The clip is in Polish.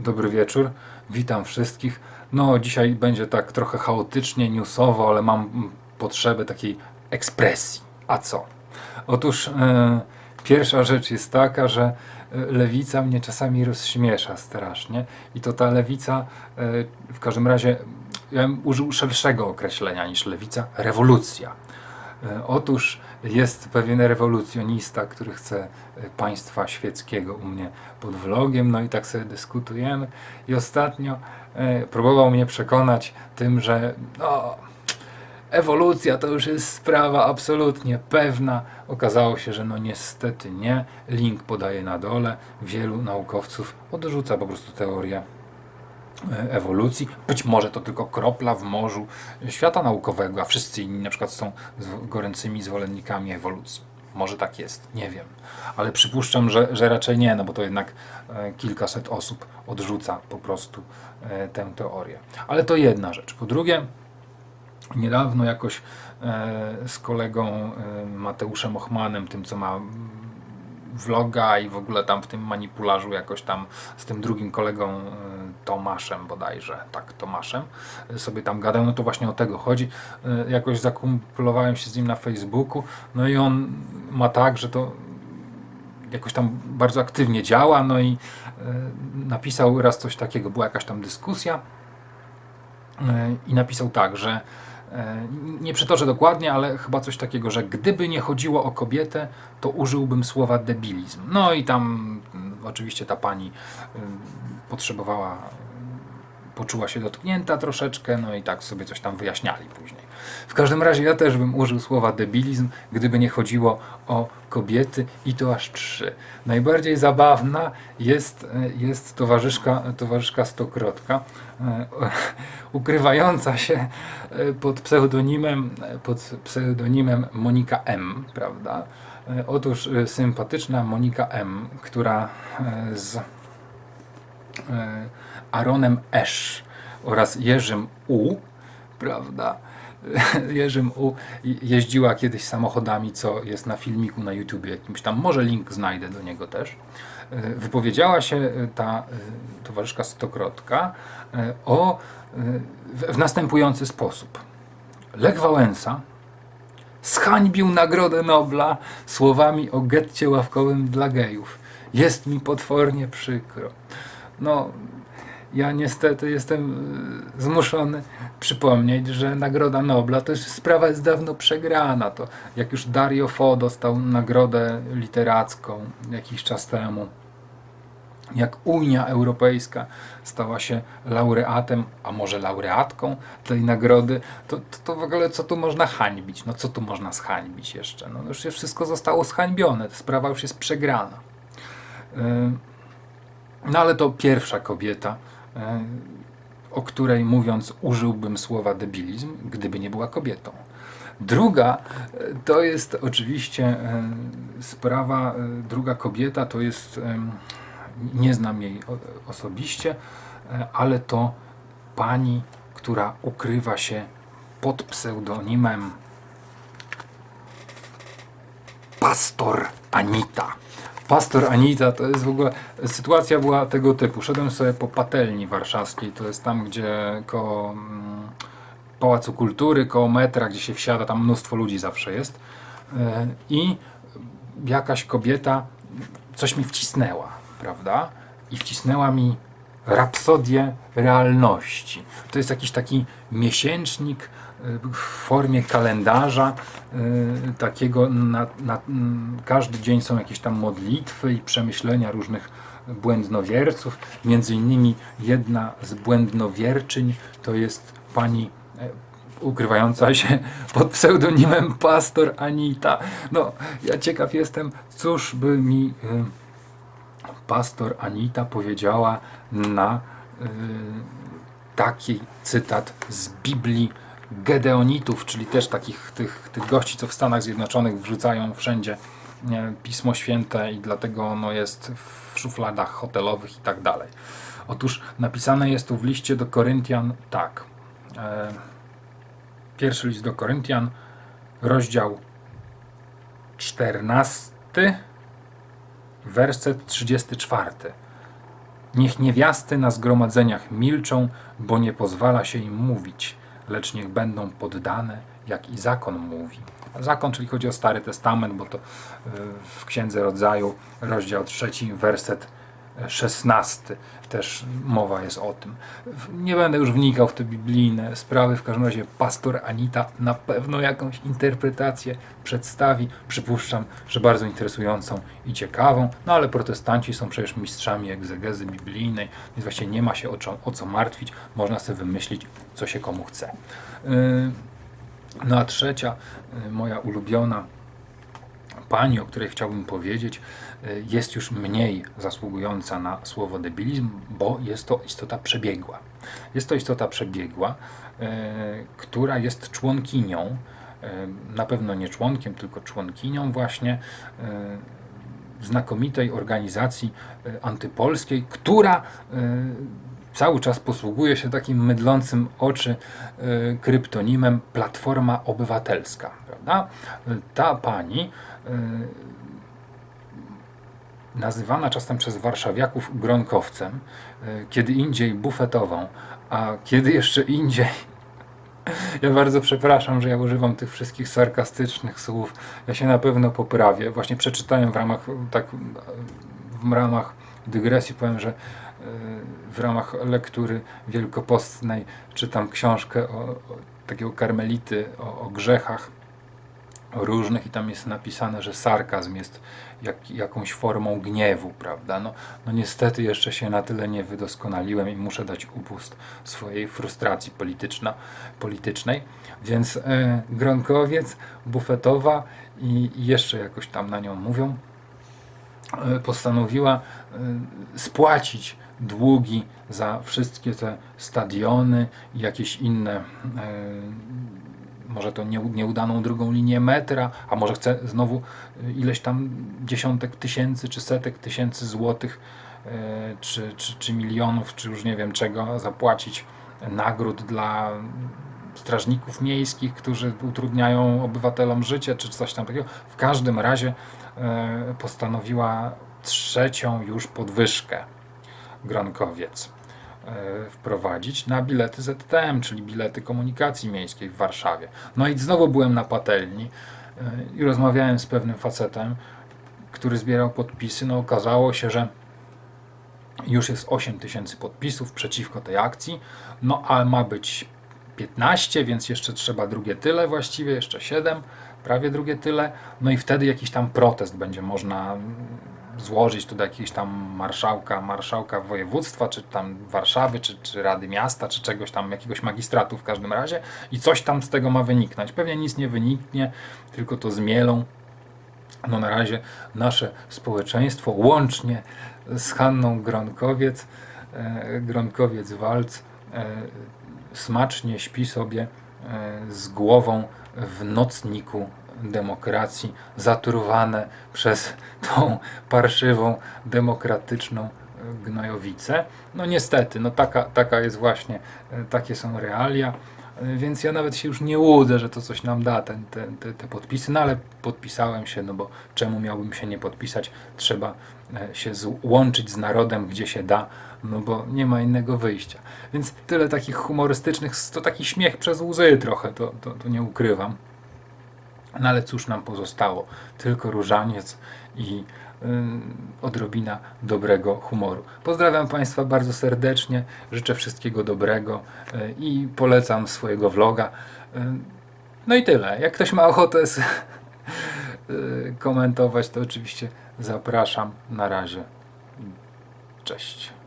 Dobry wieczór, witam wszystkich. No, dzisiaj będzie tak trochę chaotycznie, newsowo, ale mam potrzebę takiej ekspresji. A co? Otóż e, pierwsza rzecz jest taka, że e, lewica mnie czasami rozśmiesza strasznie i to ta lewica, e, w każdym razie, ja bym użył szerszego określenia niż lewica, rewolucja. E, Otóż jest pewien rewolucjonista, który chce e, państwa świeckiego u mnie pod vlogiem, no i tak sobie dyskutujemy. I ostatnio e, próbował mnie przekonać tym, że no, ewolucja to już jest sprawa absolutnie pewna. Okazało się, że no niestety nie. Link podaję na dole. Wielu naukowców odrzuca po prostu teorię ewolucji. Być może to tylko kropla w morzu świata naukowego, a wszyscy inni na przykład są goręcymi zwolennikami ewolucji. Może tak jest, nie wiem. Ale przypuszczam, że, że raczej nie, no bo to jednak e, kilkaset osób odrzuca po prostu e, tę teorię. Ale to jedna rzecz. Po drugie, niedawno jakoś e, z kolegą e, Mateuszem Ochmanem, tym co ma vloga i w ogóle tam w tym manipularzu jakoś tam z tym drugim kolegą e, Tomaszem bodajże, tak Tomaszem. Sobie tam gadał, no to właśnie o tego chodzi. E, Jakoś zakumplowałem się z nim na Facebooku, no i on ma tak, że to jakoś tam bardzo aktywnie działa, no i e, napisał raz coś takiego, była jakaś tam dyskusja e, i napisał tak, że nie przytoczę dokładnie, ale chyba coś takiego, że gdyby nie chodziło o kobietę, to użyłbym słowa debilizm. No i tam mm, oczywiście ta pani mm, potrzebowała, poczuła się dotknięta troszeczkę, no i tak sobie coś tam wyjaśniali później. W każdym razie ja też bym użył słowa debilizm, gdyby nie chodziło o kobiety i to aż trzy. Najbardziej zabawna jest, e, jest towarzyszka, towarzyszka Stokrotka, e, ukrywająca się e, pod pseudonimem, pod pseudonimem Monika M, prawda? Otóż sympatyczna Monika M, która z Aaronem Esz oraz Jerzym U, prawda? Jerzym U jeździła kiedyś samochodami, co jest na filmiku na YouTubie jakimś tam, może link znajdę do niego też. E, Wypowiedziała się e, ta e, towarzyszka Stokrotka e, o, e, w następujący sposób. Lech Wałęsa zhańbił Nagrodę Nobla słowami o getcie ławkowym dla gejów. Jest mi potwornie przykro. No, ja niestety jestem y, zmuszony przypomnieć, że Nagroda Nobla to już sprawa jest dawno przegrana. To jak już Dario Fo dostał nagrodę literacką jakiś czas temu, jak Unia Europejska stała się laureatem, a może laureatką tej nagrody, to, to, to w ogóle co tu można hańbić? No co tu można zhańbić jeszcze? No już się wszystko zostało zhańbione, sprawa już jest przegrana. Yy, No ale to pierwsza kobieta, yy, o której mówiąc użyłbym słowa debilizm, gdyby nie była kobietą. Druga yy, to jest oczywiście yy, sprawa, druga kobieta to jest, nie znam jej osobiście, ale to pani, która ukrywa się pod pseudonimem Pastor Anita. Pastor Anita to jest w ogóle. Sytuacja była tego typu. Szedłem sobie po patelni warszawskiej, to jest tam, gdzie koło mm, Pałacu Kultury, koło metra, gdzie się wsiada, tam mnóstwo ludzi zawsze jest. E, I jakaś kobieta coś mi wcisnęła, prawda? I wcisnęła mi rapsodię realności. To jest jakiś taki miesięcznik y, w formie kalendarza y, takiego na, na mm, każdy dzień są jakieś tam modlitwy i przemyślenia różnych błędnowierców. Między innymi jedna z błędnowierczyń to jest pani e, ukrywająca się pod pseudonimem Pastor Anita. No, ja ciekaw jestem, cóż by mi y, pastor Anita powiedziała na y, taki cytat z Biblii Gedeonitów, czyli też takich tych, tych gości, co w Stanach Zjednoczonych wrzucają wszędzie Pismo Święte i dlatego ono jest w szufladach hotelowych i tak dalej. Otóż napisane jest tu w liście do Koryntian tak. E, pierwszy list do Koryntian, rozdział 14, werset 34. Niech niewiasty na zgromadzeniach milczą, bo nie pozwala się im mówić, lecz niech będą poddane, jak i zakon mówi. Zakon, czyli chodzi o Stary Testament, bo to y, w Księdze Rodzaju, rozdział 3, werset 16 też mowa jest o tym. Nie będę już wnikał w te biblijne sprawy, w każdym razie pastor Anita na pewno jakąś interpretację przedstawi. Przypuszczam, że bardzo interesującą i ciekawą, no ale protestanci są przecież mistrzami egzegezy biblijnej, więc właśnie nie ma się o co, o co martwić, można sobie wymyślić, co się komu chce. Yy, no a trzecia, yy, moja ulubiona pani, o której chciałbym powiedzieć, y, jest już mniej zasługująca na słowo debilizm, bo jest to istota przebiegła. Jest to istota przebiegła, y, która jest członkinią, y, na pewno nie członkiem, tylko członkinią właśnie znakomitej organizacji antypolskiej, która cały czas posługuje się takim mydlącym oczy kryptonimem Platforma Obywatelska. Prawda? Ta pani nazywana czasem przez warszawiaków gronkowcem, kiedy indziej bufetową, a kiedy jeszcze indziej ja bardzo przepraszam, że ja używam tych wszystkich sarkastycznych słów. Ja się na pewno poprawię. Właśnie przeczytałem w ramach tak w ramach dygresji powiem, że w ramach lektury wielkopostnej czytam książkę o, o takiego karmelity o, o grzechach różnych i tam jest napisane, że sarkazm jest jak, jakąś formą gniewu, prawda? No, no niestety jeszcze się na tyle nie wydoskonaliłem i muszę dać upust swojej frustracji polityczna, politycznej, więc e, Gronkowiec, Bufetowa i, jeszcze jakoś tam na nią mówią, e, postanowiła e, spłacić długi za wszystkie te stadiony i jakieś inne może to nieudaną drugą linię metra, a może chce znowu y, ileś tam dziesiątek tysięcy czy setek tysięcy złotych, y, czy, czy, czy milionów, czy już nie wiem czego zapłacić nagród dla strażników miejskich, którzy utrudniają obywatelom życie, czy coś tam takiego. W każdym razie y, postanowiła trzecią już podwyżkę Gronkowiec. E, wprowadzić na bilety ZTM, czyli bilety komunikacji miejskiej w Warszawie. No i znowu byłem na patelni e, i rozmawiałem z pewnym facetem, który zbierał podpisy. No okazało się, że już jest 8 tysięcy podpisów przeciwko tej akcji, no a ma być 15, więc jeszcze trzeba drugie tyle właściwie, jeszcze 7, prawie drugie tyle. No i wtedy jakiś tam protest będzie można złożyć tu do jakiegoś tam marszałka, marszałka województwa, czy tam Warszawy, czy, czy Rady Miasta, czy czegoś tam, jakiegoś magistratu w każdym razie i coś tam z tego ma wyniknąć. Pewnie nic nie wyniknie, tylko to zmielą. No na razie nasze społeczeństwo łącznie z Hanną Gronkowiec, e, Gronkowiec-Walc e, smacznie śpi sobie e, z głową w nocniku demokracji zatruwane przez tą parszywą, demokratyczną gnojowicę. No niestety, no taka, taka jest właśnie, e, takie są realia, e, więc ja nawet się już nie łudzę, że to coś nam da, ten, te, te, te podpisy, no ale podpisałem się, no bo czemu miałbym się nie podpisać? Trzeba e, się łączyć z narodem, gdzie się da, no bo nie ma innego wyjścia. Więc tyle takich humorystycznych, to taki śmiech przez łzy trochę, to, to, to nie ukrywam. No ale cóż nam pozostało? Tylko różaniec i odrobina dobrego humoru. Pozdrawiam Państwa bardzo serdecznie, życzę wszystkiego dobrego yy, i polecam swojego vloga. Yy, no i tyle. Jak ktoś ma ochotę z, komentować, to oczywiście zapraszam. Na razie. Cześć.